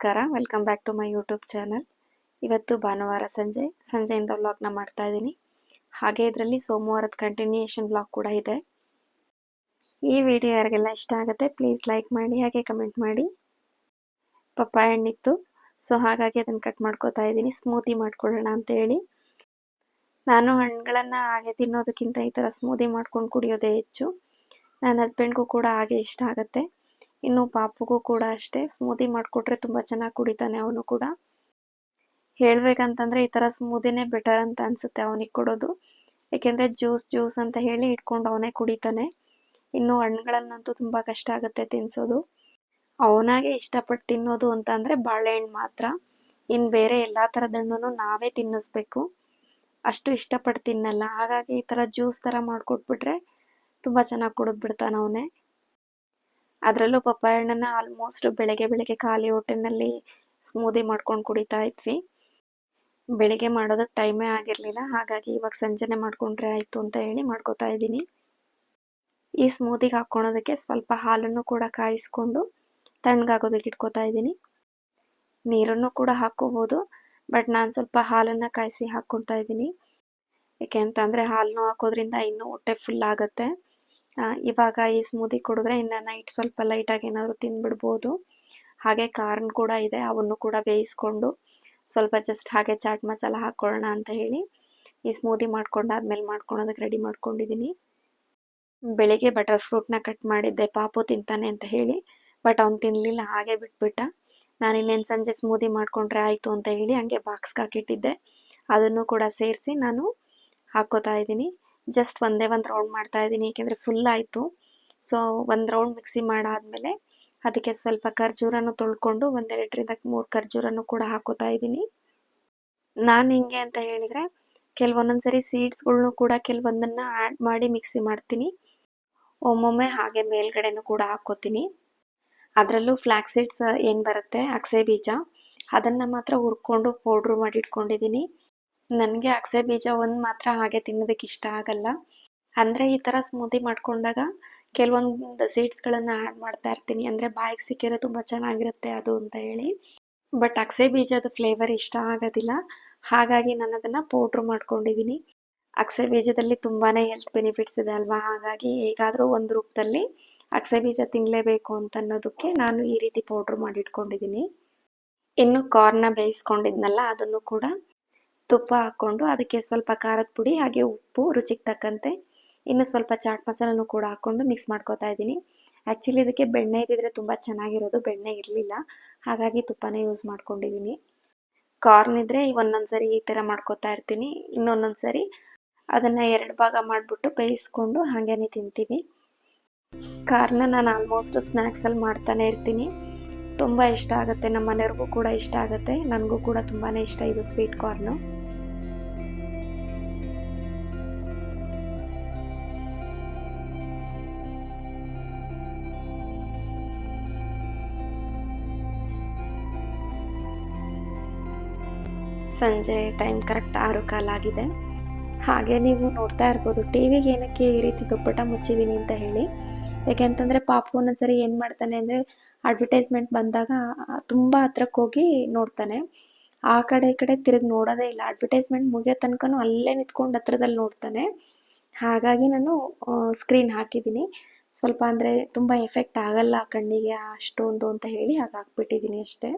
ನಮಸ್ಕಾರ. Welcome back to my YouTube channel ಇವತ್ತು ಭಾನುವಾರ ಸಂಜೆ. ಸಂಜೆಯಿಂದ ವ್ಲಾಗ್ನ ಮಾಡ್ತಾ ಇದ್ದೀನಿ. ಹಾಗೆ ಇದರಲ್ಲಿ ಸೋಮವಾರದ ಕಂಟಿನ್ಯೂಯೇಷನ್ ಬ್ಲಾಗ್ ಕೂಡ ಇದೆ. ಈ ವಿಡಿಯೋ ಯಾರಿಗೆಲ್ಲ ಇಷ್ಟ ಆಗುತ್ತೆ ಪ್ಲೀಸ್ ಲೈಕ್ ಮಾಡಿ, ಹಾಗೆ ಕಮೆಂಟ್ ಮಾಡಿ. ಪಪ್ಪಾಯ ಹಣ್ಣಿತ್ತು. ಸೊ ಹಾಗಾಗಿ ಅದನ್ನು ಕಟ್ ಮಾಡ್ಕೋತಾ ಇದ್ದೀನಿ. ಸ್ಮೂತಿ ಮಾಡ್ಕೊಳ್ಳೋಣ ಅಂತೇಳಿ ನಾನು ಹಣ್ಣುಗಳನ್ನು ಹಾಗೆ ತಿನ್ನೋದಕ್ಕಿಂತ ಈ ಥರ ಸ್ಮೂತಿ ಮಾಡ್ಕೊಂಡು ಕುಡಿಯೋದೇ ಹೆಚ್ಚು. ನನ್ನ ಹಸ್ಬೆಂಡ್ಗೂ ಕೂಡ ಹಾಗೆ ಇಷ್ಟ ಆಗುತ್ತೆ. ಇನ್ನು ಪಾಪುಗೂ ಕೂಡ ಅಷ್ಟೇ. ಸ್ಮೂದಿ ಮಾಡಿಕೊಟ್ರೆ ತುಂಬ ಚೆನ್ನಾಗಿ ಕುಡಿತಾನೆ ಅವನು ಕೂಡ. ಹೇಳಬೇಕಂತಂದರೆ ಈ ಥರ ಸ್ಮೂದಿನೇ ಬೆಟರ್ ಅಂತ ಅನಿಸುತ್ತೆ ಅವನಿಗೆ ಕೊಡೋದು. ಏಕೆಂದರೆ ಜ್ಯೂಸ್ ಜ್ಯೂಸ್ ಅಂತ ಹೇಳಿ ಇಟ್ಕೊಂಡು ಅವನೇ ಕುಡಿತಾನೆ. ಇನ್ನು ಹಣ್ಣುಗಳನ್ನಂತೂ ತುಂಬ ಕಷ್ಟ ಆಗುತ್ತೆ ತಿನ್ನಿಸೋದು ಅವನಾಗೆ ಇಷ್ಟಪಟ್ಟು ತಿನ್ನೋದು ಅಂತ ಅಂದರೆ ಬಾಳೆಹಣ್ಣು ಮಾತ್ರ. ಇನ್ನು ಬೇರೆ ಎಲ್ಲ ಥರದ ಹಣ್ಣು ನಾವೇ ತಿನ್ನಿಸ್ಬೇಕು. ಅಷ್ಟು ಇಷ್ಟಪಟ್ಟು ತಿನ್ನಲ್ಲ. ಹಾಗಾಗಿ ಈ ಥರ ಜ್ಯೂಸ್ ಥರ ಮಾಡಿಕೊಟ್ಬಿಟ್ರೆ ತುಂಬ ಚೆನ್ನಾಗಿ ಕುಡಿದ್ಬಿಡ್ತಾನೆ ಅವನೇ. ಅದರಲ್ಲೂ ಪಪ್ಪಾಯ ಹಣ್ಣನ್ನ ಆಲ್ಮೋಸ್ಟ್ ಬೆಳಗ್ಗೆ ಬೆಳಗ್ಗೆ ಖಾಲಿ ಹೊಟ್ಟೆನಲ್ಲಿ ಸ್ಮೂದಿ ಮಾಡ್ಕೊಂಡು ಕುಡಿತಾ ಇದ್ವಿ. ಬೆಳಿಗ್ಗೆ ಮಾಡೋದಕ್ಕೆ ಟೈಮೇ ಆಗಿರಲಿಲ್ಲ. ಹಾಗಾಗಿ ಇವಾಗ ಸಂಜೆನೆ ಮಾಡ್ಕೊಂಡ್ರೆ ಆಯಿತು ಅಂತ ಹೇಳಿ ಮಾಡ್ಕೋತಾ ಇದ್ದೀನಿ. ಈ ಸ್ಮೂದಿಗೆ ಹಾಕ್ಕೊಳೋದಕ್ಕೆ ಸ್ವಲ್ಪ ಹಾಲನ್ನು ಕೂಡ ಕಾಯಿಸ್ಕೊಂಡು ತಣ್ಣಗಾಗೋದಕ್ಕೆ ಇಟ್ಕೋತಾ ಇದ್ದೀನಿ. ನೀರನ್ನು ಕೂಡ ಹಾಕ್ಕೋಬೋದು ಬಟ್ ನಾನು ಸ್ವಲ್ಪ ಹಾಲನ್ನು ಕಾಯಿಸಿ ಹಾಕ್ಕೊತಾ ಇದ್ದೀನಿ. ಯಾಕೆ ಅಂತಂದರೆ ಹಾಲನ್ನು ಹಾಕೋದ್ರಿಂದ ಇನ್ನೂ ಹೊಟ್ಟೆ ಫುಲ್ ಆಗುತ್ತೆ. ಇವಾಗ ಈ ಸ್ಮೂದಿ ಕುಡಿದ್ರೆ ಇನ್ನು ನೈಟ್ ಸ್ವಲ್ಪ ಲೈಟಾಗಿ ಏನಾದರೂ ತಿಂದ್ಬಿಡ್ಬೋದು. ಹಾಗೆ ಕಾರ್ನ್ ಕೂಡ ಇದೆ, ಅವನ್ನು ಕೂಡ ಬೇಯಿಸ್ಕೊಂಡು ಸ್ವಲ್ಪ ಜಸ್ಟ್ ಹಾಗೆ ಚಾಟ್ ಮಸಾಲ ಹಾಕ್ಕೊಳ್ಳೋಣ ಅಂತ ಹೇಳಿ ಈ ಸ್ಮೂದಿ ಮಾಡ್ಕೊಂಡಾದ್ಮೇಲೆ ಮಾಡ್ಕೊಳೋದಕ್ಕೆ ರೆಡಿ ಮಾಡ್ಕೊಂಡಿದ್ದೀನಿ ಬೆಳಿಗ್ಗೆ ಬಟರ್ ಫ್ರೂಟ್ನ ಕಟ್ ಮಾಡಿದ್ದೆ, ಪಾಪು ತಿಂತಾನೆ ಅಂತ ಹೇಳಿ ಬಟ್ ಅವ್ನು ತಿನ್ನಲಿಲ್ಲ ಹಾಗೆ ಬಿಟ್ಬಿಟ್ಟ. ನಾನು ಇನ್ನೇನು ಸಂಜೆ ಸ್ಮೂದಿ ಮಾಡಿಕೊಂಡ್ರೆ ಆಯಿತು ಅಂತ ಹೇಳಿ ಹಂಗೆ ಬಾಕ್ಸ್ಗೆ ಹಾಕಿಟ್ಟಿದ್ದೆ. ಅದನ್ನು ಕೂಡ ಸೇರಿಸಿ ನಾನು ಹಾಕ್ಕೋತಾ ಇದ್ದೀನಿ. ಜಸ್ಟ್ ಒಂದೇ ಒಂದು ರೌಂಡ್ ಮಾಡ್ತಾ ಇದ್ದೀನಿ, ಏಕೆಂದರೆ ಫುಲ್ ಆಯಿತು. ಸೊ ಒಂದು ರೌಂಡ್ ಮಿಕ್ಸಿ ಮಾಡಾದಮೇಲೆ ಅದಕ್ಕೆ ಸ್ವಲ್ಪ ಖರ್ಜೂರನ್ನು ತೊಳ್ಕೊಂಡು ಒಂದೆರಡರಿಂದ ಮೂರು ಖರ್ಜೂರನ್ನು ಕೂಡ ಹಾಕೋತಾ ಇದ್ದೀನಿ. ನಾನು ಹಿಂಗೆ ಅಂತ ಹೇಳಿದರೆ ಕೆಲವೊಂದೊಂದು ಸರಿ ಸೀಡ್ಸ್ಗಳ್ನು ಕೂಡ ಕೆಲವೊಂದನ್ನು ಆ್ಯಡ್ ಮಾಡಿ ಮಿಕ್ಸಿ ಮಾಡ್ತೀನಿ. ಒಮ್ಮೊಮ್ಮೆ ಹಾಗೆ ಮೇಲ್ಗಡೆನೂ ಕೂಡ ಹಾಕ್ಕೋತೀನಿ ಅದರಲ್ಲೂ ಫ್ಲ್ಯಾಕ್ ಸೀಡ್ಸ್ ಏನು ಬರುತ್ತೆ, ಅಕ್ಸೆ ಬೀಜ. ಅದನ್ನು ಮಾತ್ರ ಹುರ್ಕೊಂಡು ಪೌಡ್ರು ಮಾಡಿ ಇಟ್ಕೊಂಡಿದ್ದೀನಿ ನನಗೆ ಅಗಸೆ ಬೀಜ ಒಂದು ಮಾತ್ರ ಹಾಗೆ ತಿನ್ನೋದಕ್ಕೆ ಇಷ್ಟ ಆಗಲ್ಲ. ಅಂದರೆ ಈ ಥರ ಸ್ಮೂದಿ ಮಾಡ್ಕೊಂಡಾಗ ಕೆಲವೊಂದು ಸೀಡ್ಸ್ಗಳನ್ನು ಆ್ಯಡ್ ಮಾಡ್ತಾ ಇರ್ತೀನಿ. ಅಂದರೆ ಬಾಯಿಗೆ ಸಿಕ್ಕಿರೋ ತುಂಬ ಚೆನ್ನಾಗಿರುತ್ತೆ ಅದು ಅಂತ ಹೇಳಿ. ಬಟ್ ಅಗಸೆ ಬೀಜದ ಫ್ಲೇವರ್ ಇಷ್ಟ ಆಗೋದಿಲ್ಲ. ಹಾಗಾಗಿ ನಾನು ಅದನ್ನು ಪೌಡ್ರ್ ಮಾಡ್ಕೊಂಡಿದ್ದೀನಿ ಅಗಸೆ ಬೀಜದಲ್ಲಿ ತುಂಬಾ ಹೆಲ್ತ್ ಬೆನಿಫಿಟ್ಸ್ ಇದೆ ಅಲ್ವಾ? ಹಾಗಾಗಿ ಹೇಗಾದರೂ ಒಂದು ರೂಪದಲ್ಲಿ ಅಗಸೆ ಬೀಜ ತಿನ್ನಲೇಬೇಕು ಅಂತ ಅನ್ನೋದಕ್ಕೆ ನಾನು ಈ ರೀತಿ ಪೌಡ್ರ್ ಮಾಡಿಟ್ಕೊಂಡಿದ್ದೀನಿ ಇನ್ನು ಕಾರ್ನ ಬೇಯಿಸ್ಕೊಂಡಿದ್ನಲ್ಲ, ಅದನ್ನು ಕೂಡ ತುಪ್ಪ ಹಾಕ್ಕೊಂಡು ಅದಕ್ಕೆ ಸ್ವಲ್ಪ ಖಾರದ ಪುಡಿ ಹಾಗೆ ಉಪ್ಪು ರುಚಿಗೆ ತಕ್ಕಂತೆ. ಇನ್ನು ಸ್ವಲ್ಪ ಚಾಟ್ ಮಸಾಲನು ಕೂಡ ಹಾಕ್ಕೊಂಡು ಮಿಕ್ಸ್ ಮಾಡ್ಕೋತಾ ಇದ್ದೀನಿ. ಆ್ಯಕ್ಚುಲಿ ಇದಕ್ಕೆ ಬೆಣ್ಣೆ ಇದ್ದಿದ್ರೆ ತುಂಬ ಚೆನ್ನಾಗಿರೋದು, ಬೆಣ್ಣೆ ಇರಲಿಲ್ಲ. ಹಾಗಾಗಿ ತುಪ್ಪನೇ ಯೂಸ್ ಮಾಡ್ಕೊಂಡಿದ್ದೀನಿ ಕಾರ್ನ್ ಇದ್ದರೆ ಒಂದೊಂದು ಸರಿ ಈ ಥರ ಮಾಡ್ಕೋತಾ ಇರ್ತೀನಿ. ಇನ್ನೊಂದೊಂದು ಸರಿ ಅದನ್ನು ಎರಡು ಭಾಗ ಮಾಡಿಬಿಟ್ಟು ಬೇಯಿಸ್ಕೊಂಡು ಹಾಗೇನೆ ತಿಂತೀವಿ ಕಾರ್ನ ನಾನು ಆಲ್ಮೋಸ್ಟ್ ಸ್ನ್ಯಾಕ್ಸಲ್ಲಿ ಮಾಡ್ತಾನೆ ಇರ್ತೀನಿ. ತುಂಬ ಇಷ್ಟ ಆಗುತ್ತೆ ನಮ್ಮ ಮನೆಯವ್ರಿಗೂ ಕೂಡ ಇಷ್ಟ ಆಗುತ್ತೆ. ನನಗೂ ಕೂಡ ತುಂಬಾ ಇಷ್ಟ ಇದು ಸ್ವೀಟ್ ಕಾರ್ನು ಸಂಜೆ ಟೈಮ್ ಕರೆಕ್ಟ್ ಆರು ಕಾಲಾಗಿದೆ ಹಾಗೆ ನೀವು ನೋಡ್ತಾ ಇರ್ಬೋದು ಟಿ ವಿಗೆ ಏನಕ್ಕೆ ಈ ರೀತಿ ದುಪ್ಪಟ ಮುಚ್ಚಿದ್ದೀನಿ ಅಂತ ಹೇಳಿ. ಯಾಕೆಂತಂದರೆ ಪಾಪು ಒಂದೊಂದ್ಸರಿ ಏನು ಮಾಡ್ತಾನೆ ಅಂದರೆ ಅಡ್ವರ್ಟೈಸ್ಮೆಂಟ್ ಬಂದಾಗ ತುಂಬ ಹತ್ರಕ್ಕೆ ಹೋಗಿ ನೋಡ್ತಾನೆ. ಆ ಕಡೆ ಈ ಕಡೆ ತಿರುಗಿ ನೋಡೋದೇ ಇಲ್ಲ. ಅಡ್ವರ್ಟೈಸ್ಮೆಂಟ್ ಮುಗಿಯೋ ತನಕನೂ ಅಲ್ಲೇ ನಿಂತ್ಕೊಂಡು ಹತ್ರದಲ್ಲಿ ನೋಡ್ತಾನೆ. ಹಾಗಾಗಿ ನಾನು ಸ್ಕ್ರೀನ್ ಹಾಕಿದ್ದೀನಿ ಸ್ವಲ್ಪ ಅಂದರೆ ತುಂಬ ಎಫೆಕ್ಟ್ ಆಗಲ್ಲ ಕಣ್ಣಿಗೆ ಅಷ್ಟೊಂದು ಅಂತ ಹೇಳಿ ಹಾಗೆ ಹಾಕ್ಬಿಟ್ಟಿದ್ದೀನಿ ಅಷ್ಟೇ.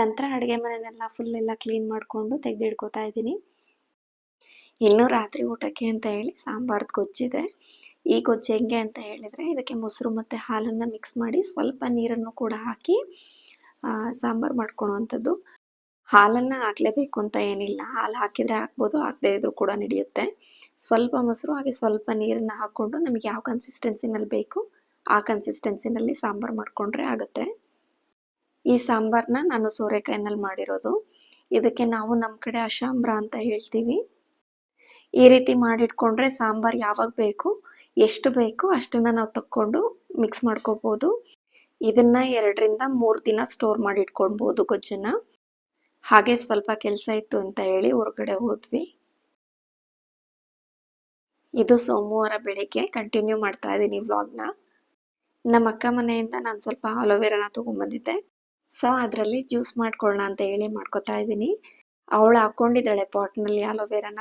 ನಂತರ ಅಡುಗೆ ಮನೆಯನ್ನೆಲ್ಲ ಫುಲ್ ಎಲ್ಲ ಕ್ಲೀನ್ ಮಾಡಿಕೊಂಡು ತೆಗೆದಿಡ್ಕೋತಾ ಇದ್ದೀನಿ. ಇನ್ನು ರಾತ್ರಿ ಊಟಕ್ಕೆ ಅಂತ ಹೇಳಿ ಸಾಂಬಾರ್ದು ಗೊಜ್ಜಿದೆ. ಈ ಗೊಜ್ಜು ಹೆಂಗೆ ಅಂತ ಹೇಳಿದರೆ ಇದಕ್ಕೆ ಮೊಸರು ಮತ್ತು ಹಾಲನ್ನು ಮಿಕ್ಸ್ ಮಾಡಿ ಸ್ವಲ್ಪ ನೀರನ್ನು ಕೂಡ ಹಾಕಿ ಸಾಂಬಾರು ಮಾಡ್ಕೊಳ್ಳೋವಂಥದ್ದು ಹಾಲನ್ನು ಹಾಕಲೇಬೇಕು ಅಂತ ಏನಿಲ್ಲ. ಹಾಲು ಹಾಕಿದರೆ ಹಾಕ್ಬೋದು, ಹಾಕದೇ ಇದ್ರೂ ಕೂಡ ನಡೆಯುತ್ತೆ. ಸ್ವಲ್ಪ ಮೊಸರು ಹಾಗೆ ಸ್ವಲ್ಪ ನೀರನ್ನು ಹಾಕ್ಕೊಂಡು ನಮಗೆ ಯಾವ ಕನ್ಸಿಸ್ಟೆನ್ಸಿನಲ್ಲಿ ಬೇಕು ಆ ಕನ್ಸಿಸ್ಟೆನ್ಸಿನಲ್ಲಿ ಸಾಂಬಾರು ಮಾಡಿಕೊಂಡ್ರೆ ಆಗುತ್ತೆ. ಈ ಸಾಂಬಾರನ್ನ ನಾನು ಸೋರೆಕಾಯಿನಲ್ಲಿ ಮಾಡಿರೋದು. ಇದಕ್ಕೆ ನಾವು ನಮ್ಮ ಕಡೆ ಅಶಾಂಬ್ರ ಅಂತ ಹೇಳ್ತೀವಿ. ಈ ರೀತಿ ಮಾಡಿಟ್ಕೊಂಡ್ರೆ ಸಾಂಬಾರು ಯಾವಾಗ ಬೇಕು, ಎಷ್ಟು ಬೇಕು ಅಷ್ಟನ್ನು ನಾವು ತಕ್ಕೊಂಡು ಮಿಕ್ಸ್ ಮಾಡ್ಕೋಬೋದು. ಇದನ್ನು ಎರಡರಿಂದ ಮೂರು ದಿನ ಸ್ಟೋರ್ ಮಾಡಿ ಇಟ್ಕೊಳ್ಬೋದು ಗೊಜ್ಜನ್ನ. ಹಾಗೆ ಸ್ವಲ್ಪ ಕೆಲಸ ಇತ್ತು ಅಂತ ಹೇಳಿ ಹೊರಗಡೆ ಹೋದ್ವಿ. ಇದು ಸೋಮವಾರ ಬೆಳಿಗ್ಗೆ ಕಂಟಿನ್ಯೂ ಮಾಡ್ತಾ ಇದ್ದೀನಿ ವ್ಲಾಗ್ನ ನಮ್ಮ ಅಕ್ಕ ಮನೆಯಿಂದ ನಾನು ಸ್ವಲ್ಪ ಅಲೋವೆರಾನ ತೊಗೊಂಬಂದಿದ್ದೆ. ಸೊ, ಅದರಲ್ಲಿ ಜ್ಯೂಸ್ ಮಾಡ್ಕೊಳ್ಳೋಣ ಅಂತ ಹೇಳಿ ಮಾಡ್ಕೊತಾ ಇದ್ದೀನಿ. ಅವಳು ಹಾಕ್ಕೊಂಡಿದ್ದಾಳೆ ಪಾಟ್ನಲ್ಲಿ ಅಲೋವೆರಾನ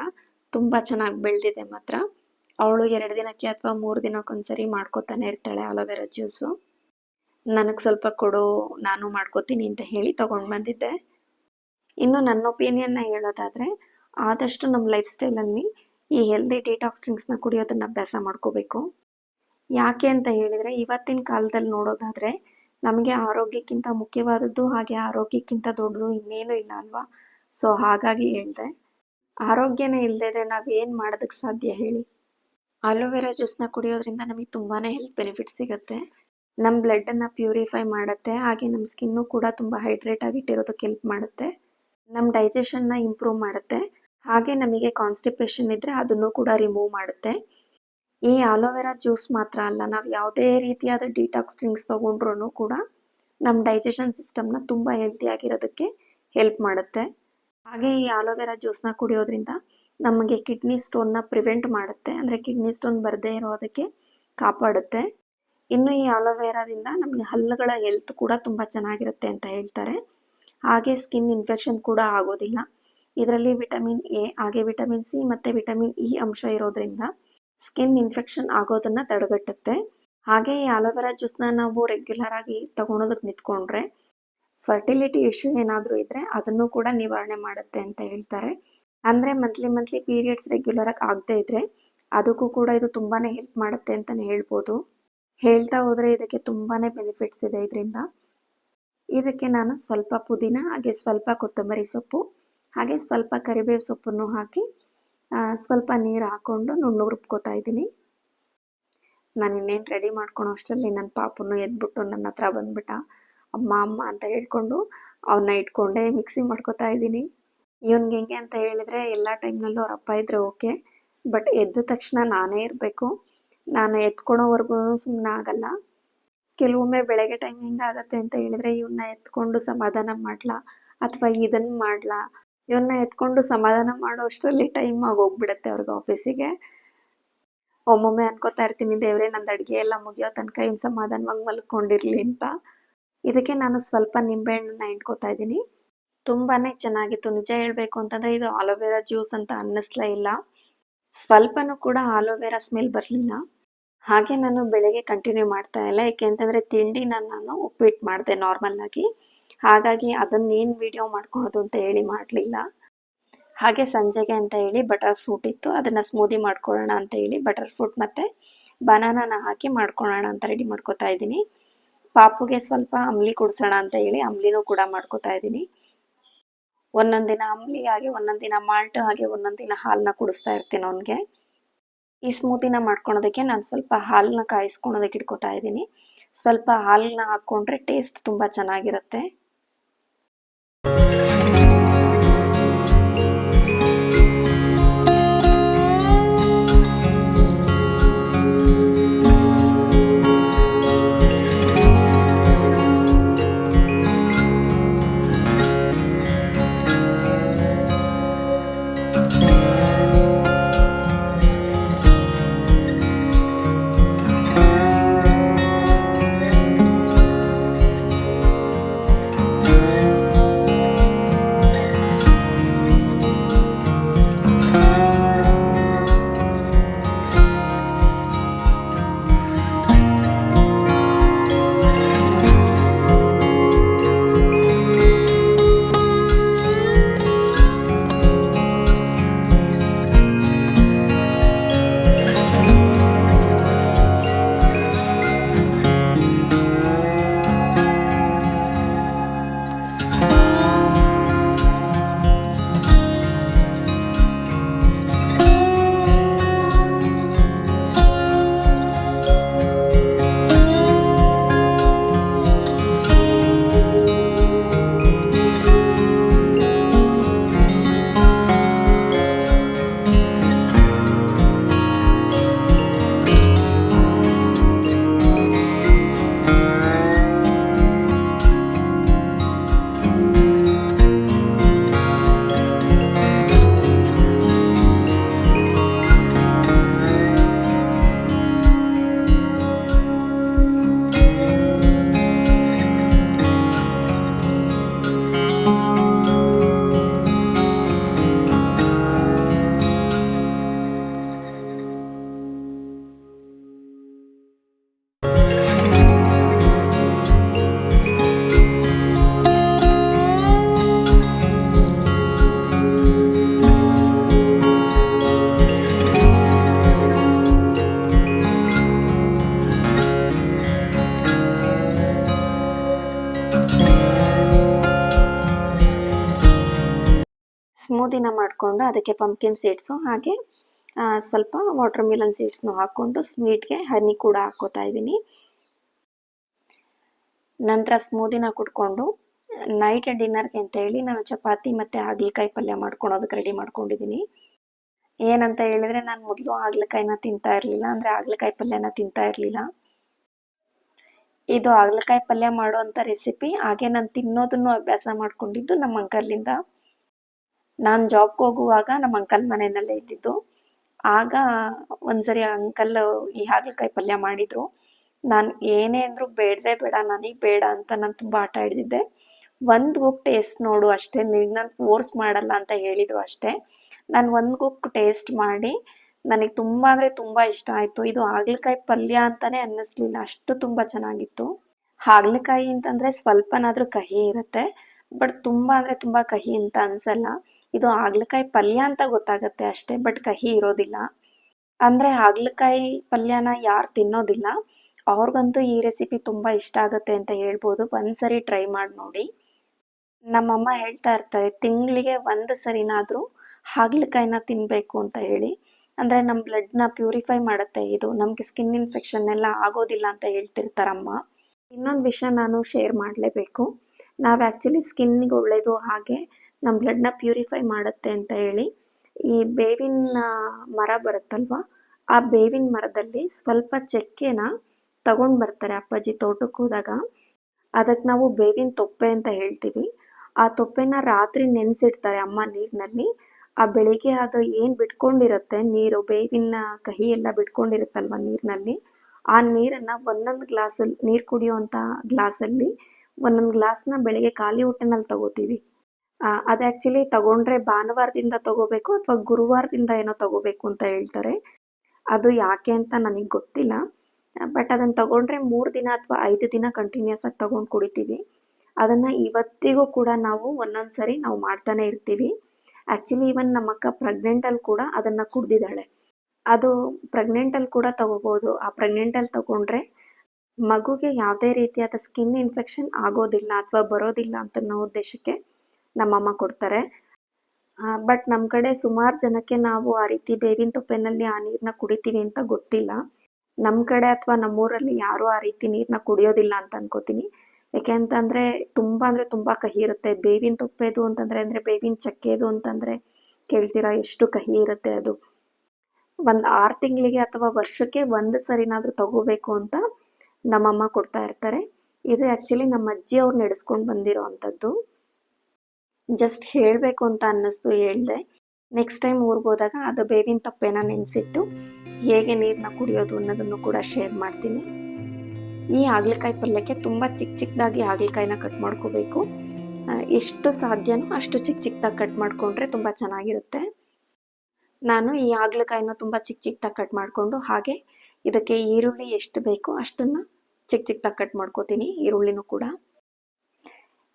ತುಂಬ ಚೆನ್ನಾಗಿ ಬೆಳೆದಿದೆ ಮಾತ್ರ. ಅವಳು ಎರಡು ದಿನಕ್ಕೆ ಅಥವಾ ಮೂರು ದಿನಕ್ಕೊಂದ್ಸರಿ ಮಾಡ್ಕೋತಾನೆ ಇರ್ತಾಳೆ ಅಲೋವೆರಾ ಜ್ಯೂಸು. ನನಗೆ ಸ್ವಲ್ಪ ಕೊಡು, ನಾನು ಮಾಡ್ಕೋತೀನಿ ಅಂತ ಹೇಳಿ ತೊಗೊಂಡು ಬಂದಿದ್ದೆ. ಇನ್ನು ನನ್ನ ಒಪಿನಿಯನ್ನ ಹೇಳೋದಾದರೆ, ಆದಷ್ಟು ನಮ್ಮ ಲೈಫ್ ಸ್ಟೈಲಲ್ಲಿ ಈ ಹೆಲ್ದಿ ಡಿಟಾಕ್ಸ್ ಡ್ರಿಂಕ್ಸ್ನ ಕುಡಿಯೋದನ್ನು ಅಭ್ಯಾಸ ಮಾಡ್ಕೋಬೇಕು. ಯಾಕೆ ಅಂತ ಹೇಳಿದರೆ, ಇವತ್ತಿನ ಕಾಲದಲ್ಲಿ ನೋಡೋದಾದರೆ ನಮಗೆ ಆರೋಗ್ಯಕ್ಕಿಂತ ಮುಖ್ಯವಾದದ್ದು ಹಾಗೆ ಆರೋಗ್ಯಕ್ಕಿಂತ ದೊಡ್ಡದು ಇನ್ನೇನು ಇಲ್ಲ ಅಲ್ವಾ? ಸೊ ಹಾಗಾಗಿ ಹೇಳಿದೆ. ಆರೋಗ್ಯನೇ ಇಲ್ಲದೆ ಇದ್ರೆ ನಾವು ಏನು ಮಾಡೋದಕ್ಕೆ ಸಾಧ್ಯ ಹೇಳಿ? ಅಲೋವೆರಾ ಜ್ಯೂಸ್ನ ಕುಡಿಯೋದ್ರಿಂದ ನಮಗೆ ತುಂಬಾ ಹೆಲ್ತ್ ಬೆನಿಫಿಟ್ ಸಿಗುತ್ತೆ. ನಮ್ಮ ಬ್ಲಡ್ಡನ್ನು ಪ್ಯೂರಿಫೈ ಮಾಡುತ್ತೆ. ಹಾಗೆ ನಮ್ಮ ಸ್ಕಿನ್ನು ಕೂಡ ತುಂಬ ಹೈಡ್ರೇಟ್ ಆಗಿಟ್ಟಿರೋದಕ್ಕೆ ಹೆಲ್ಪ್ ಮಾಡುತ್ತೆ. ನಮ್ಮ ಡೈಜೆಷನ್ನ ಇಂಪ್ರೂವ್ ಮಾಡುತ್ತೆ. ಹಾಗೆ ನಮಗೆ ಕಾನ್ಸ್ಟಿಪೇಷನ್ ಇದ್ದರೆ ಅದನ್ನು ಕೂಡ ರಿಮೂವ್ ಮಾಡುತ್ತೆ. ಈ ಆಲೋವೆರಾ ಜ್ಯೂಸ್ ಮಾತ್ರ ಅಲ್ಲ, ನಾವು ಯಾವುದೇ ರೀತಿಯಾದ ಡಿಟಾಕ್ಸ್ ಡ್ರಿಂಕ್ಸ್ ತೊಗೊಂಡ್ರೂ ಕೂಡ ನಮ್ಮ ಡೈಜೆಷನ್ ಸಿಸ್ಟಮ್ನ ತುಂಬ ಹೆಲ್ತಿಯಾಗಿರೋದಕ್ಕೆ ಹೆಲ್ಪ್ ಮಾಡುತ್ತೆ. ಹಾಗೆ ಈ ಆಲೋವೆರಾ ಜ್ಯೂಸ್ನ ಕುಡಿಯೋದ್ರಿಂದ ನಮಗೆ ಕಿಡ್ನಿ ಸ್ಟೋನ್ನ ಪ್ರಿವೆಂಟ್ ಮಾಡುತ್ತೆ, ಅಂದರೆ ಕಿಡ್ನಿ ಸ್ಟೋನ್ ಬರದೇ ಇರೋದಕ್ಕೆ ಕಾಪಾಡುತ್ತೆ. ಇನ್ನು ಈ ಆಲೋವೆರಾದಿಂದ ನಮಗೆ ಹಲ್ಲುಗಳ ಹೆಲ್ತ್ ಕೂಡ ತುಂಬ ಚೆನ್ನಾಗಿರುತ್ತೆ ಅಂತ ಹೇಳ್ತಾರೆ. ಹಾಗೆ ಸ್ಕಿನ್ ಇನ್ಫೆಕ್ಷನ್ ಕೂಡ ಆಗೋದಿಲ್ಲ. ಇದರಲ್ಲಿ ವಿಟಮಿನ್ ಎ ಹಾಗೆ ವಿಟಮಿನ್ ಸಿ ಮತ್ತು ವಿಟಮಿನ್ ಇ ಅಂಶ ಇರೋದ್ರಿಂದ ಸ್ಕಿನ್ ಇನ್ಫೆಕ್ಷನ್ ಆಗೋದನ್ನು ತಡೆಗಟ್ಟುತ್ತೆ. ಹಾಗೆ ಈ ಆಲೋವೆರಾ ಜ್ಯೂಸ್ನ ನಾವು ರೆಗ್ಯುಲರ್ ಆಗಿ ತಗೊಳೋದಕ್ಕೆ ನಿಂತ್ಕೊಂಡ್ರೆ ಫರ್ಟಿಲಿಟಿ ಇಶ್ಯೂ ಏನಾದರೂ ಇದ್ದರೆ ಅದನ್ನು ಕೂಡ ನಿವಾರಣೆ ಮಾಡುತ್ತೆ ಅಂತ ಹೇಳ್ತಾರೆ. ಅಂದರೆ ಮಂತ್ಲಿ ಮಂತ್ಲಿ ಪೀರಿಯಡ್ಸ್ ರೆಗ್ಯುಲರ್ ಆಗಿ ಆಗದೇ ಇದ್ದರೆ ಅದಕ್ಕೂ ಕೂಡ ಇದು ತುಂಬಾ ಹೆಲ್ಪ್ ಮಾಡುತ್ತೆ ಅಂತಲೇ ಹೇಳ್ಬೋದು. ಹೇಳ್ತಾ ಹೋದರೆ ಇದಕ್ಕೆ ತುಂಬಾ ಬೆನಿಫಿಟ್ಸ್ ಇದೆ ಇದರಿಂದ. ಇದಕ್ಕೆ ನಾನು ಸ್ವಲ್ಪ ಪುದೀನ ಹಾಗೆ ಸ್ವಲ್ಪ ಕೊತ್ತಂಬರಿ ಸೊಪ್ಪು ಹಾಗೆ ಸ್ವಲ್ಪ ಕರಿಬೇವು ಸೊಪ್ಪನ್ನು ಹಾಕಿ ಸ್ವಲ್ಪ ನೀರು ಹಾಕ್ಕೊಂಡು ನುಣ್ಣು ರುಬ್ಕೋತಾ ಇದ್ದೀನಿ. ನಾನು ಇನ್ನೇನು ರೆಡಿ ಮಾಡ್ಕೊಳೋ ಅಷ್ಟರಲ್ಲಿ ನನ್ನ ಪಾಪನು ಎದ್ಬಿಟ್ಟು ನನ್ನ ಹತ್ರ ಬಂದ್ಬಿಟ್ಟ. ಅಮ್ಮ ಅಮ್ಮ ಅಂತ ಹೇಳ್ಕೊಂಡು ಅವನ್ನ ಇಟ್ಕೊಂಡೆ ಮಿಕ್ಸಿ ಮಾಡ್ಕೋತಾ ಇದ್ದೀನಿ. ಇವನ್ಗೆ ಹೆಂಗೆ ಅಂತ ಹೇಳಿದರೆ ಎಲ್ಲ ಟೈಮ್ನಲ್ಲೂ ಅವ್ರ ಅಪ್ಪ ಇದ್ದರೆ ಓಕೆ ಬಟ್ ಎದ್ದ ತಕ್ಷಣ ನಾನೇ ಇರಬೇಕು. ನಾನು ಎತ್ಕೊಳೋವರೆಗೂ ಸುಮ್ಮನೆ ಆಗಲ್ಲ. ಕೆಲವೊಮ್ಮೆ ಬೆಳಗ್ಗೆ ಟೈಮ್ ಹೆಂಗಾಗತ್ತೆ ಅಂತ ಹೇಳಿದರೆ ಇವನ್ನ ಎತ್ಕೊಂಡು ಸಮಾಧಾನ ಮಾಡ್ಲಾ, ಅಥವಾ ಇದನ್ನು ಮಾಡ್ಲಾ ಇವನ್ನ ಎತ್ಕೊಂಡು ಸಮಾಧಾನ ಮಾಡೋ ಅಷ್ಟರಲ್ಲಿ ಟೈಮ್ ಆಗೋಗ್ಬಿಡುತ್ತೆ ಅವ್ರಿಗೆ ಆಫೀಸಿಗೆ ಒಮ್ಮೊಮ್ಮೆ ಅನ್ಕೋತಾ ಇರ್ತೀನಿ, ದೇವ್ರೆ, ನಂದು ಅಡುಗೆ ಎಲ್ಲ ಮುಗಿಯೋ ತನಕ ಇನ್ನು ಸಮಾಧಾನವಾಗಿ ಮಲ್ಕೊಂಡಿರಲಿ ಅಂತ. ಇದಕ್ಕೆ ನಾನು ಸ್ವಲ್ಪ ನಿಂಬೆಹಣ್ಣನ್ನ ಇಟ್ಕೋತಾ ಇದ್ದೀನಿ. ತುಂಬಾ ಚೆನ್ನಾಗಿತ್ತು. ನಿಜ ಹೇಳಬೇಕು ಅಂತಂದರೆ ಇದು ಆಲೋವೆರಾ ಜ್ಯೂಸ್ ಅಂತ ಅನ್ನಿಸ್ಲೇ ಇಲ್ಲ. ಸ್ವಲ್ಪನೂ ಕೂಡ ಆಲೋವೆರಾ ಸ್ಮೆಲ್ ಬರಲಿಲ್ಲ. ಹಾಗೆ ನಾನು ಬೆಳಗ್ಗೆ ಕಂಟಿನ್ಯೂ ಮಾಡ್ತಾ ಇಲ್ಲ ಏಕೆಂತಂದರೆ ತಿಂಡಿನ ನಾನು ಉಪ್ಪಿಟ್ಟು ಮಾಡಿದೆ ನಾರ್ಮಲ್ ಆಗಿ. ಹಾಗಾಗಿ ಅದನ್ನೇನು ವಿಡಿಯೋ ಮಾಡ್ಕೊಳೋದು ಅಂತ ಹೇಳಿ ಮಾಡಲಿಲ್ಲ. ಹಾಗೆ ಸಂಜೆಗೆ ಅಂತ ಹೇಳಿ ಬಟರ್ ಫ್ರೂಟ್ ಇತ್ತು. ಅದನ್ನು ಸ್ಮೂದಿ ಮಾಡ್ಕೊಳ್ಳೋಣ ಅಂತ ಹೇಳಿ ಬಟರ್ ಫ್ರೂಟ್ ಮತ್ತು ಬನಾನಾನ ಹಾಕಿ ಮಾಡ್ಕೊಳ್ಳೋಣ ಅಂತ ರೆಡಿ ಮಾಡ್ಕೋತಾ ಇದ್ದೀನಿ. ಪಾಪುಗೆ ಸ್ವಲ್ಪ ಅಂಬ್ಲಿ ಕುಡಿಸೋಣ ಅಂತ ಹೇಳಿ ಅಂಬ್ಲಿನೂ ಕೂಡ ಮಾಡ್ಕೋತಾ ಇದ್ದೀನಿ. ಒಂದೊಂದು ದಿನ ಅಂಬ್ಲಿ ಹಾಗೆ ಒಂದೊಂದು ದಿನ ಮಾಲ್ಟ್ ಹಾಗೆ ಒಂದೊಂದು ದಿನ ಹಾಲನ್ನ ಕುಡಿಸ್ತಾ ಇರ್ತೀನಿ ಅವನಿಗೆ. ಈ ಸ್ಮೂದಿನ ಮಾಡ್ಕೊಳೋದಕ್ಕೆ ನಾನು ಸ್ವಲ್ಪ ಹಾಲನ್ನ ಕಾಯಿಸ್ಕೊಳೋದಕ್ಕೆ ಇಟ್ಕೋತಾ ಇದ್ದೀನಿ. ಸ್ವಲ್ಪ ಹಾಲನ್ನ ಹಾಕ್ಕೊಂಡ್ರೆ ಟೇಸ್ಟ್ ತುಂಬ ಚೆನ್ನಾಗಿರುತ್ತೆ. Thank you. ಸ್ಮೂದಿನ ಮಾಡಿಕೊಂಡು ಅದಕ್ಕೆ ಪಂಪ್ಕಿನ್ ಸೀಡ್ಸು ಹಾಗೆ ಸ್ವಲ್ಪ ವಾಟರ್ ಮಿಲನ್ ಸೀಡ್ಸ್ನು ಹಾಕ್ಕೊಂಡು ಸ್ವೀಟ್ಗೆ ಹನಿ ಕೂಡ ಹಾಕೋತಾ ಇದ್ದೀನಿ. ನಂತರ ಸ್ಮೂದಿನ ಕುಟ್ಕೊಂಡು ನೈಟ್ ಡಿನ್ನರ್ಗೆ ಅಂತ ಹೇಳಿ ನಾನು ಚಪಾತಿ ಮತ್ತು ಹಾಗಲಕಾಯಿ ಪಲ್ಯ ಮಾಡ್ಕೊಳೋದಕ್ಕೆ ರೆಡಿ ಮಾಡ್ಕೊಂಡಿದ್ದೀನಿ. ಏನಂತ ಹೇಳಿದ್ರೆ ನಾನು ಮೊದಲು ಹಾಗಲಕಾಯಿನ ತಿಂತಾ ಇರಲಿಲ್ಲ, ಅಂದರೆ ಹಾಗಲಕಾಯಿ ಪಲ್ಯನ ತಿಂತಾ ಇರಲಿಲ್ಲ. ಇದು ಹಾಗಲಕಾಯಿ ಪಲ್ಯ ಮಾಡುವಂಥ ರೆಸಿಪಿ ಹಾಗೆ ನಾನು ತಿನ್ನೋದನ್ನು ಅಭ್ಯಾಸ ಮಾಡ್ಕೊಂಡಿದ್ದು ನಮ್ಮ ಅಂಕಲ್ಲಿಂದ ನಾನು ಜಾಬ್ಗೆ ಹೋಗುವಾಗ ನಮ್ಮ ಅಂಕಲ್ ಮನೆಯಲ್ಲೇ ಇದ್ದಿದ್ದು. ಆಗ ಒಂದ್ಸರಿ ಅಂಕಲ್ ಈ ಹಾಗಲಕಾಯಿ ಪಲ್ಯ ಮಾಡಿದ್ರು. ನಾನು ಏನೇ ಅಂದರೂ ಬೇಡದೆ ಬೇಡ, ನನಗೆ ಬೇಡ ಅಂತ ನಾನು ತುಂಬ ಆಟ ಹಿಡ್ದಿದ್ದೆ. ಒಂದು ಗುಕ್ ಟೇಸ್ಟ್ ನೋಡು ಅಷ್ಟೇ, ನಾನು ಫೋರ್ಸ್ ಮಾಡಲ್ಲ ಅಂತ ಹೇಳಿದ್ರು ಅಷ್ಟೇ. ನಾನು ಒಂದು ಗುಕ್ ಟೇಸ್ಟ್ ಮಾಡಿ, ನನಗೆ ತುಂಬ ಅಂದರೆ ತುಂಬ ಇಷ್ಟ ಆಯಿತು. ಇದು ಹಾಗಲಕಾಯಿ ಪಲ್ಯ ಅಂತಲೇ ಅನ್ನಿಸ್ಲಿಲ್ಲ, ಅಷ್ಟು ತುಂಬ ಚೆನ್ನಾಗಿತ್ತು. ಹಾಗಲಕಾಯಿ ಅಂತಂದರೆ ಸ್ವಲ್ಪನಾದರೂ ಕಹಿ ಇರುತ್ತೆ. ಬಟ್ ತುಂಬ ಅಂದರೆ ತುಂಬ ಕಹಿ ಅಂತ ಅನ್ಸಲ್ಲ. ಇದು ಹಾಗಲಕಾಯಿ ಪಲ್ಯ ಅಂತ ಗೊತ್ತಾಗುತ್ತೆ ಅಷ್ಟೇ, ಬಟ್ ಕಹಿ ಇರೋದಿಲ್ಲ. ಅಂದರೆ ಹಾಗಲಕಾಯಿ ಪಲ್ಯನ ಯಾರು ತಿನ್ನೋದಿಲ್ಲ. ಅವ್ರಿಗಂತೂ ಈ ರೆಸಿಪಿ ತುಂಬ ಇಷ್ಟ ಆಗುತ್ತೆ ಅಂತ ಹೇಳ್ಬೋದು. ಒಂದ್ಸರಿ ಟ್ರೈ ಮಾಡಿ ನೋಡಿ. ನಮ್ಮಮ್ಮ ಹೇಳ್ತಾ ಇರ್ತಾರೆ, ತಿಂಗಳಿಗೆ ಒಂದು ಸರಿನಾದರೂ ಹಾಗಲಕಾಯಿನ ತಿನ್ನಬೇಕು ಅಂತ ಹೇಳಿ. ಅಂದರೆ ನಮ್ಮ ಬ್ಲಡ್ನ ಪ್ಯೂರಿಫೈ ಮಾಡುತ್ತೆ ಇದು. ನಮಗೆ ಸ್ಕಿನ್ ಇನ್ಫೆಕ್ಷನ್ ಎಲ್ಲ ಆಗೋದಿಲ್ಲ ಅಂತ ಹೇಳ್ತಿರ್ತಾರಮ್ಮ. ಇನ್ನೊಂದು ವಿಷಯ ನಾನು ಶೇರ್ ಮಾಡಲೇಬೇಕು. ನಾವು ಆ್ಯಕ್ಚುಲಿ ಸ್ಕಿನ್ನಿಗೆ ಒಳ್ಳೆಯದು ಹಾಗೆ ನಮ್ಮ ಬ್ಲಡ್ನ ಪ್ಯೂರಿಫೈ ಮಾಡುತ್ತೆ ಅಂತ ಹೇಳಿ, ಈ ಬೇವಿನ ಮರ ಬರುತ್ತಲ್ವ, ಆ ಬೇವಿನ ಮರದಲ್ಲಿ ಸ್ವಲ್ಪ ಚಕ್ಕೆನ ತಗೊಂಡು ಬರ್ತಾರೆ ಅಪ್ಪಾಜಿ ತೋಟಕ್ಕೆ ಹೋದಾಗ. ಅದಕ್ಕೆ ನಾವು ಬೇವಿನ ತೊಪ್ಪೆ ಅಂತ ಹೇಳ್ತೀವಿ. ಆ ತೊಪ್ಪೆನ ರಾತ್ರಿ ನೆನೆಸಿಡ್ತಾರೆ ಅಮ್ಮ ನೀರಿನಲ್ಲಿ. ಆ ಬೆಳಿಗ್ಗೆ ಅದು ಏನು ಬಿಟ್ಕೊಂಡಿರುತ್ತೆ, ನೀರು, ಬೇವಿನ ಕಹಿ ಎಲ್ಲ ಬಿಟ್ಕೊಂಡಿರುತ್ತಲ್ವ ನೀರಿನಲ್ಲಿ, ಆ ನೀರನ್ನು ಒಂದೊಂದು ಗ್ಲಾಸಲ್ಲಿ ನೀರು ಕುಡಿಯುವಂಥ ಗ್ಲಾಸಲ್ಲಿ ಒಂದೊಂದು ಗ್ಲಾಸ್ನ ಬೆಳಿಗ್ಗೆ ಖಾಲಿ ಹೊಟ್ಟೆನಲ್ಲಿ ತಗೋತೀವಿ. ಅದು ಆ್ಯಕ್ಚುಲಿ ತಗೊಂಡ್ರೆ ಭಾನುವಾರದಿಂದ ತಗೋಬೇಕು ಅಥವಾ ಗುರುವಾರದಿಂದ ಏನೋ ತಗೋಬೇಕು ಅಂತ ಹೇಳ್ತಾರೆ. ಅದು ಯಾಕೆ ಅಂತ ನನಗೆ ಗೊತ್ತಿಲ್ಲ. ಬಟ್ ಅದನ್ನು ತಗೊಂಡ್ರೆ ಮೂರು ದಿನ ಅಥವಾ ಐದು ದಿನ ಕಂಟಿನ್ಯೂಸ್ ಆಗಿ ತಗೊಂಡು ಕುಡಿತೀವಿ. ಅದನ್ನು ಇವತ್ತಿಗೂ ಕೂಡ ನಾವು ಒಂದೊಂದು ಸರಿ ನಾವು ಮಾಡ್ತಾನೆ ಇರ್ತೀವಿ. ಆ್ಯಕ್ಚುಲಿ ಇವನ್ ನಮ್ಮ ಅಕ್ಕ ಪ್ರೆಗ್ನೆಂಟಲ್ಲಿ ಕೂಡ ಅದನ್ನು ಕುಡ್ದಿದ್ದಾಳೆ. ಅದು ಪ್ರೆಗ್ನೆಂಟಲ್ಲಿ ಕೂಡ ತಗೋಬೋದು. ಆ ಪ್ರೆಗ್ನೆಂಟಲ್ಲಿ ತಗೊಂಡ್ರೆ ಮಗುಗೆ ಯಾವುದೇ ರೀತಿಯಾದ ಸ್ಕಿನ್ ಇನ್ಫೆಕ್ಷನ್ ಆಗೋದಿಲ್ಲ ಅಥವಾ ಬರೋದಿಲ್ಲ ಅಂತ ಉದ್ದೇಶಕ್ಕೆ ನಮ್ಮಮ್ಮ ಕೊಡ್ತಾರೆ. ಬಟ್ ನಮ್ಮ ಕಡೆ ಸುಮಾರು ಜನಕ್ಕೆ ನಾವು ಆ ರೀತಿ ಬೇವಿನ ತೊಪ್ಪೆನಲ್ಲಿ ಆ ನೀರನ್ನ ಕುಡಿತೀವಿ ಅಂತ ಗೊತ್ತಿಲ್ಲ. ನಮ್ಮ ಕಡೆ ಅಥವಾ ನಮ್ಮೂರಲ್ಲಿ ಯಾರೂ ಆ ರೀತಿ ನೀರನ್ನ ಕುಡಿಯೋದಿಲ್ಲ ಅಂತ ಅನ್ಕೋತೀನಿ. ಯಾಕೆ ಅಂತಂದರೆ ತುಂಬ ಅಂದರೆ ತುಂಬ ಕಹಿ ಇರುತ್ತೆ. ಬೇವಿನ ತೊಪ್ಪೆದು ಅಂತಂದರೆ, ಅಂದರೆ ಬೇವಿನ ಚಕ್ಕೆದು ಅಂತಂದರೆ ಕೇಳ್ತೀರಾ ಎಷ್ಟು ಕಹಿ ಇರುತ್ತೆ ಅದು. ಒಂದು ಆರು ತಿಂಗಳಿಗೆ ಅಥವಾ ವರ್ಷಕ್ಕೆ ಒಂದು ಸರಿನಾದರೂ ತಗೋಬೇಕು ಅಂತ ನಮ್ಮಮ್ಮ ಕೊಡ್ತಾ ಇರ್ತಾರೆ. ಇದು ಆ್ಯಕ್ಚುಲಿ ನಮ್ಮ ಅಜ್ಜಿ ಅವ್ರು ನಡೆಸ್ಕೊಂಡು ಬಂದಿರೋ ಅಂಥದ್ದು. ಜಸ್ಟ್ ಹೇಳಬೇಕು ಅಂತ ಅನ್ನಿಸ್ತು ಹೇಳಿದೆ. ನೆಕ್ಸ್ಟ್ ಟೈಮ್ ಊರಿಗೆ ಹೋದಾಗ ಅದು ಬೇವಿನ ತಪ್ಪೇನ ನೆನೆಸಿಟ್ಟು ಹೇಗೆ ನೀರನ್ನ ಕುಡಿಯೋದು ಅನ್ನೋದನ್ನು ಕೂಡ ಶೇರ್ ಮಾಡ್ತೀನಿ. ಈ ಹಾಗಲಕಾಯಿ ಪಲ್ಯಕ್ಕೆ ತುಂಬ ಚಿಕ್ಕ ಚಿಕ್ಕದಾಗಿ ಹಾಗಲಕಾಯಿನ ಕಟ್ ಮಾಡ್ಕೋಬೇಕು. ಎಷ್ಟು ಸಾಧ್ಯನೋ ಅಷ್ಟು ಚಿಕ್ಕ ಚಿಕ್ಕದಾಗಿ ಕಟ್ ಮಾಡಿಕೊಂಡ್ರೆ ತುಂಬ ಚೆನ್ನಾಗಿರುತ್ತೆ. ನಾನು ಈ ಹಾಗಲಕಾಯಿನ ತುಂಬ ಚಿಕ್ಕ ಚಿಕ್ಕದಾಗಿ ಕಟ್ ಮಾಡಿಕೊಂಡು ಹಾಗೆ ಇದಕ್ಕೆ ಈರುಳ್ಳಿ ಎಷ್ಟು ಬೇಕೋ ಅಷ್ಟನ್ನು ಚಿಕ್ಕ ಚಿಕ್ಕದಾಗಿ ಕಟ್ ಮಾಡ್ಕೋತೀನಿ, ಈರುಳ್ಳಿನೂ ಕೂಡ.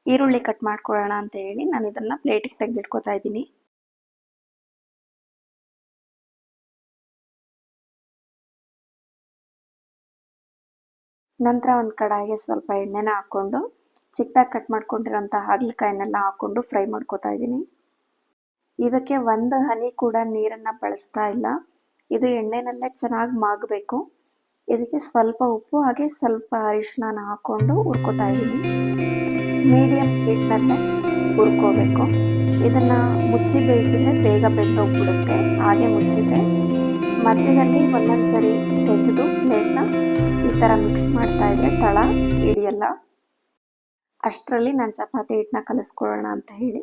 ಈರುಳ್ಳಿ ಕಟ್ ಮಾಡ್ಕೊಳ್ಳೋಣ ಅಂತ ಹೇಳಿ ನಾನು ಇದನ್ನು ಪ್ಲೇಟಿಗೆ ತೆಗೆದಿಟ್ಕೋತಾ ಇದ್ದೀನಿ. ನಂತರ ಒಂದು ಕಡಾಯಿಗೆ ಸ್ವಲ್ಪ ಎಣ್ಣೆನ ಹಾಕ್ಕೊಂಡು ಚಿಕ್ಕದಾಗಿ ಕಟ್ ಮಾಡ್ಕೊಂಡಿರೋಂಥ ಹಾಗಲಕಾಯಿನೆಲ್ಲ ಹಾಕ್ಕೊಂಡು ಫ್ರೈ ಮಾಡ್ಕೋತಾ ಇದ್ದೀನಿ. ಇದಕ್ಕೆ ಒಂದು ಹನಿ ಕೂಡ ನೀರನ್ನು ಬಳಸ್ತಾ ಇಲ್ಲ. ಇದು ಎಣ್ಣೆನಲ್ಲೇ ಚೆನ್ನಾಗಿ ಮಾಗಬೇಕು. ಇದಕ್ಕೆ ಸ್ವಲ್ಪ ಉಪ್ಪು ಹಾಗೆ ಸ್ವಲ್ಪ ಅರಿಶಿನ ಹಾಕ್ಕೊಂಡು ಹುರ್ಕೋತಾ ಇದ್ದೀನಿ. ಮೀಡಿಯಮ್ ಹೀಟ್ನಲ್ಲೇ ಹುರ್ಕೋಬೇಕು. ಇದನ್ನು ಮುಚ್ಚಿ ಬೇಯಿಸಿದ್ರೆ ಬೇಗ ಬೆಂದೋಗ್ಬಿಡುತ್ತೆ. ಹಾಗೆ ಮುಚ್ಚಿದ್ರೆ ಮಧ್ಯದಲ್ಲಿ ಒಂದೊಂದು ಸರಿ ತೆಗೆದು ಪ್ಲೇಟ್ನ ಈ ಥರ ಮಿಕ್ಸ್ ಮಾಡ್ತಾ ಇದ್ರೆ ತಳ ಹಿಡಿಯಲ್ಲ. ಅಷ್ಟರಲ್ಲಿ ನಾನು ಚಪಾತಿ ಹಿಟ್ಟನ್ನ ಕಲಿಸ್ಕೊಳ್ಳೋಣ ಅಂತ ಹೇಳಿ.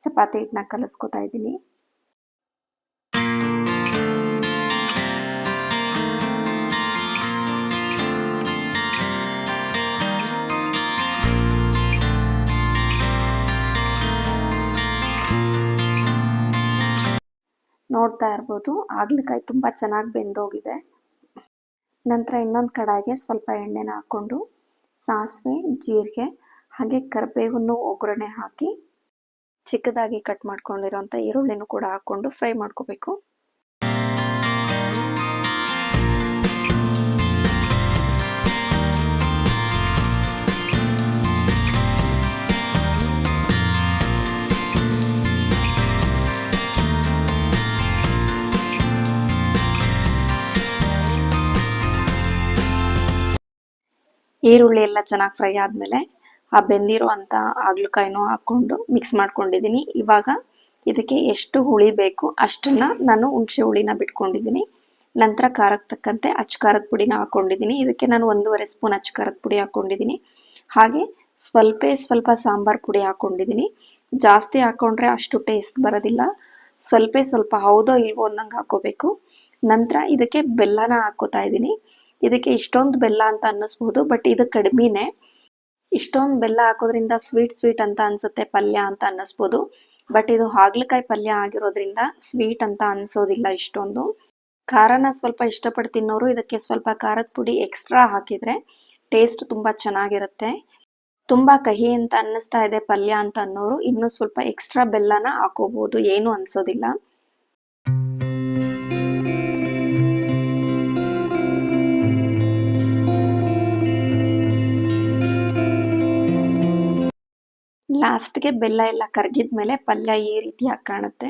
ಚಪಾತಿ ಹಿಟ್ಟನ್ನ ಕಲಿಸ್ಕೊತಾ ಇದ್ದೀನಿ. ನೋಡ್ತಾ ಇರ್ಬೋದು. ಹಾಗಲಕಾಯಿ ತುಂಬ ಚೆನ್ನಾಗಿ ಬೆಂದೋಗಿದೆ. ನಂತರ ಇನ್ನೊಂದು ಕಡಾಯಿಗೆ ಸ್ವಲ್ಪ ಎಣ್ಣೆನ ಹಾಕ್ಕೊಂಡು, ಸಾಸಿವೆ, ಜೀರಿಗೆ, ಹಾಗೆ ಕರಿಬೇವನ್ನು ಒಗ್ಗರಣೆ ಹಾಕಿ ಚಿಕ್ಕದಾಗಿ ಕಟ್ ಮಾಡ್ಕೊಂಡಿರೋಂಥ ಈರುಳ್ಳಿನೂ ಕೂಡ ಹಾಕ್ಕೊಂಡು ಫ್ರೈ ಮಾಡ್ಕೋಬೇಕು. ಈರುಳ್ಳಿ ಎಲ್ಲ ಚೆನ್ನಾಗಿ ಫ್ರೈ ಆದಮೇಲೆ ಆ ಬೆಂದಿರೋ ಅಂಥ ಹಾಗಲಕಾಯಿನೂ ಹಾಕ್ಕೊಂಡು ಮಿಕ್ಸ್ ಮಾಡ್ಕೊಂಡಿದ್ದೀನಿ. ಇವಾಗ ಇದಕ್ಕೆ ಎಷ್ಟು ಹುಳಿ ಬೇಕು ಅಷ್ಟನ್ನು ನಾನು ಹುಣಸೆ ಹುಳಿನ ಬಿಟ್ಕೊಂಡಿದ್ದೀನಿ. ನಂತರ ಖಾರಕ್ಕೆ ತಕ್ಕಂತೆ ಅಚ್ಚ ಖಾರದ ಪುಡಿನ ಹಾಕ್ಕೊಂಡಿದ್ದೀನಿ ಇದಕ್ಕೆ ನಾನು ಒಂದೂವರೆ ಸ್ಪೂನ್ ಅಚ್ಚ ಖಾರದ ಪುಡಿ ಹಾಕ್ಕೊಂಡಿದ್ದೀನಿ ಹಾಗೆ ಸ್ವಲ್ಪ ಸ್ವಲ್ಪ ಸಾಂಬಾರ್ ಪುಡಿ ಹಾಕ್ಕೊಂಡಿದ್ದೀನಿ ಜಾಸ್ತಿ ಹಾಕ್ಕೊಂಡ್ರೆ ಅಷ್ಟು ಟೇಸ್ಟ್ ಬರೋದಿಲ್ಲ. ಸ್ವಲ್ಪ ಸ್ವಲ್ಪ ಹೌದೋ ಇಲ್ವೋ ಅನ್ನಂಗೆ ಹಾಕೋಬೇಕು. ನಂತರ ಇದಕ್ಕೆ ಬೆಲ್ಲನ ಹಾಕ್ಕೋತಾ ಇದ್ದೀನಿ. ಇದಕ್ಕೆ ಇಷ್ಟೊಂದು ಬೆಲ್ಲ ಅಂತ ಅನ್ನಿಸ್ಬೋದು ಬಟ್ ಇದು ಕಡಿಮೆನೇ. ಇಷ್ಟೊಂದು ಬೆಲ್ಲ ಹಾಕೋದ್ರಿಂದ ಸ್ವೀಟ್ ಸ್ವೀಟ್ ಅಂತ ಅನ್ಸುತ್ತೆ ಪಲ್ಯ ಅಂತ ಅನ್ನಿಸ್ಬೋದು ಬಟ್ ಇದು ಹಾಗಲಕಾಯಿ ಪಲ್ಯ ಆಗಿರೋದ್ರಿಂದ ಸ್ವೀಟ್ ಅಂತ ಅನ್ಸೋದಿಲ್ಲ ಇಷ್ಟೊಂದು. ಖಾರನ ಸ್ವಲ್ಪ ಇಷ್ಟಪಟ್ಟು ತಿನ್ನೋರು ಇದಕ್ಕೆ ಸ್ವಲ್ಪ ಖಾರದ ಪುಡಿ ಎಕ್ಸ್ಟ್ರಾ ಹಾಕಿದರೆ ಟೇಸ್ಟ್ ತುಂಬ ಚೆನ್ನಾಗಿರುತ್ತೆ. ತುಂಬ ಕಹಿ ಅಂತ ಅನ್ನಿಸ್ತಾ ಇದೆ ಪಲ್ಯ ಅಂತ ಅನ್ನೋರು, ಇನ್ನೂ ಸ್ವಲ್ಪ ಎಕ್ಸ್ಟ್ರಾ ಬೆಲ್ಲನ ಹಾಕೋಬೋದು, ಏನು ಅನ್ಸೋದಿಲ್ಲ. ಲಾಸ್ಟ್ಗೆ ಬೆಲ್ಲ ಎಲ್ಲ ಕರಗಿದ್ಮೇಲೆ ಪಲ್ಯ ಈ ರೀತಿಯಾಗಿ ಕಾಣುತ್ತೆ.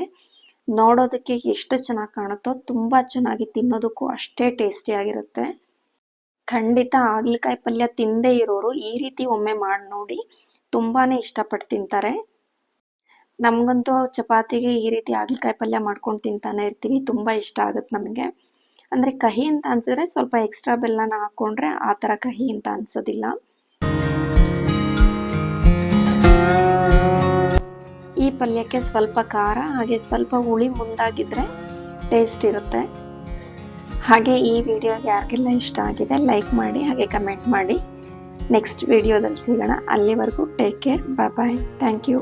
ನೋಡೋದಕ್ಕೆ ಎಷ್ಟು ಚೆನ್ನಾಗಿ ಕಾಣುತ್ತೋ ತುಂಬ ಚೆನ್ನಾಗಿ ತಿನ್ನೋದಕ್ಕೂ ಅಷ್ಟೇ ಟೇಸ್ಟಿಯಾಗಿರುತ್ತೆ ಖಂಡಿತ ಹಾಗಲಕಾಯಿ ಪಲ್ಯ ತಿಂದೇ ಇರೋರು ಈ ರೀತಿ ಒಮ್ಮೆ ಮಾಡಿ ನೋಡಿ ತುಂಬಾ ಇಷ್ಟಪಟ್ಟು ತಿಂತಾರೆ. ನಮಗಂತೂ ಚಪಾತಿಗೆ ಈ ರೀತಿ ಹಾಗಲಕಾಯಿ ಪಲ್ಯ ಮಾಡ್ಕೊಂಡು ತಿಂತಾನೆ ಇರ್ತೀವಿ ತುಂಬ ಇಷ್ಟ ಆಗುತ್ತೆ ನಮಗೆ. ಅಂದರೆ ಕಹಿ ಅಂತ ಅನ್ಸಿದ್ರೆ ಸ್ವಲ್ಪ ಎಕ್ಸ್ಟ್ರಾ ಬೆಲ್ಲನ ಹಾಕ್ಕೊಂಡ್ರೆ ಆ ಥರ ಕಹಿ ಅಂತ ಅನ್ಸೋದಿಲ್ಲ. ಪಲ್ಯಕ್ಕೆ ಸ್ವಲ್ಪ ಖಾರ, ಹಾಗೆ ಸ್ವಲ್ಪ ಹುಳಿ ಮುಂದಾಗಿದ್ರೆ ಟೇಸ್ಟ್ ಇರುತ್ತೆ. ಹಾಗೆ ಈ ವಿಡಿಯೋ ಯಾರಿಗೆಲ್ಲ ಇಷ್ಟ ಆಗಿದೆ ಲೈಕ್ ಮಾಡಿ, ಹಾಗೆ ಕಮೆಂಟ್ ಮಾಡಿ. ನೆಕ್ಸ್ಟ್ ವಿಡಿಯೋದಲ್ಲಿ ಸಿಗೋಣ. ಅಲ್ಲಿವರೆಗೂ take care bye bye thank you